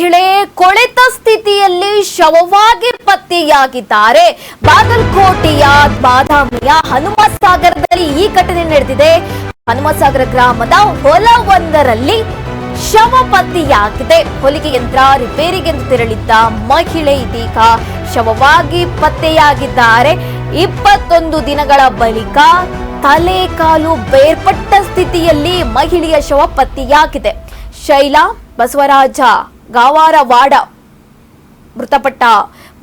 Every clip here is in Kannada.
ಮಹಿಳೆ ಕೊಳೆತ ಸ್ಥಿತಿಯಲ್ಲಿ ಶವವಾಗಿ ಪತ್ತೆಯಾಗಿದ್ದಾರೆ. ಬಾಗಲಕೋಟೆಯ ಬಾದಾಮಿಯ ಹನುಮ ಸಾಗರದಲ್ಲಿ ಈ ಘಟನೆ ನಡೆದಿದೆ. ಹನುಮಸಾಗರ ಗ್ರಾಮದ ಹೊಲವೊಂದರಲ್ಲಿ ಶವ ಪತ್ತೆಯಾಗಿದೆ. ಹೊಲಿಗೆ ಯಂತ್ರ ರಿಪೇರಿಗೆಂದು ತೆರಳಿದ್ದ ಮಹಿಳೆ ಇದೀಗ ಶವವಾಗಿ ಪತ್ತೆಯಾಗಿದ್ದಾರೆ. ಇಪ್ಪತ್ತೊಂದು ದಿನಗಳ ಬಳಿಕ ತಲೆ ಕಾಲು ಬೇರ್ಪಟ್ಟ ಸ್ಥಿತಿಯಲ್ಲಿ ಮಹಿಳೆಯ ಶವ ಪತ್ತೆಯಾಗಿದೆ. ಶೈಲಾ ಬಸವರಾಜ ಗಾವಾರವಾಡ ಮೃತಪಟ್ಟ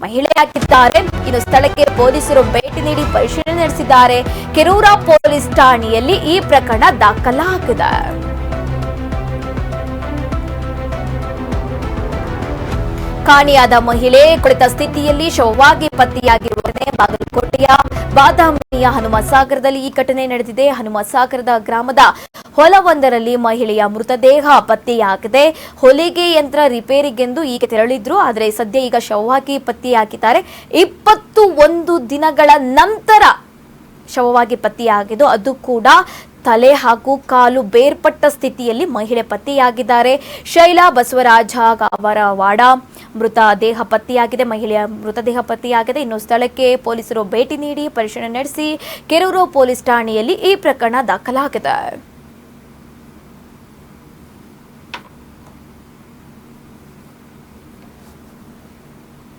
ಮಹಿಳೆಯಾಗಿದ್ದಾರೆ ಇನ್ನು ಸ್ಥಳಕ್ಕೆ ಪೊಲೀಸರು ಭೇಟಿ ನೀಡಿ ಪರಿಶೀಲನೆ ನಡೆಸಿದ್ದಾರೆ. ಕೆರೂರ ಪೊಲೀಸ್ ಠಾಣೆಯಲ್ಲಿ ಈ ಪ್ರಕರಣ ದಾಖಲಾಗಿದೆ. ಕಾಣೆಯಾದ ಮಹಿಳೆ ಕುಳಿತ ಸ್ಥಿತಿಯಲ್ಲಿ ಶವವಾಗಿ ಪತ್ತೆಯಾಗಿರುವ ಘಟನೆ ಬಾಗಲಕೋಟೆಯ ಬಾದಾಮಿಯ ಹನುಮಸಾಗರದಲ್ಲಿ ಈ ಘಟನೆ ನಡೆದಿದೆ. ಹನುಮಸಾಗರದ ಗ್ರಾಮದ ಹೊಲವೊಂದರಲ್ಲಿ ಮಹಿಳೆಯ ಮೃತದೇಹ ಪತ್ತೆಯಾಗಿದೆ. ಹೊಲಿಗೆ ಯಂತ್ರ ರಿಪೇರಿಗೆಂದು ಈಗ ತೆರಳಿದ್ರು, ಆದರೆ ಸದ್ಯ ಈಗ ಶವವಾಗಿ ಪತ್ತೆಯಾಗಿದ್ದಾರೆ. ಇಪ್ಪತ್ತು ಒಂದು ದಿನಗಳ ನಂತರ ಶವವಾಗಿ ಪತ್ತೆಯಾಗಿದ್ದು, ಅದು ಕೂಡ ತಲೆ ಹಾಗೂ ಕಾಲು ಬೇರ್ಪಟ್ಟ ಸ್ಥಿತಿಯಲ್ಲಿ ಮಹಿಳೆ ಪತ್ತೆಯಾಗಿದ್ದಾರೆ. ಶೈಲಾ ಬಸವರಾಜ ಅವರವಾಡ ಮೃತ ದೇಹ ಪತ್ತೆಯಾಗಿದೆ. ಮಹಿಳೆಯ ಮೃತದೇಹ ಪತ್ತೆಯಾಗಿದೆ. ಇನ್ನು ಸ್ಥಳಕ್ಕೆ ಪೊಲೀಸರು ಭೇಟಿ ನೀಡಿ ಪರಿಶೀಲನೆ ನಡೆಸಿ, ಕೆರೂರು ಪೊಲೀಸ್ ಠಾಣೆಯಲ್ಲಿ ಈ ಪ್ರಕರಣ ದಾಖಲಾಗಿದೆ.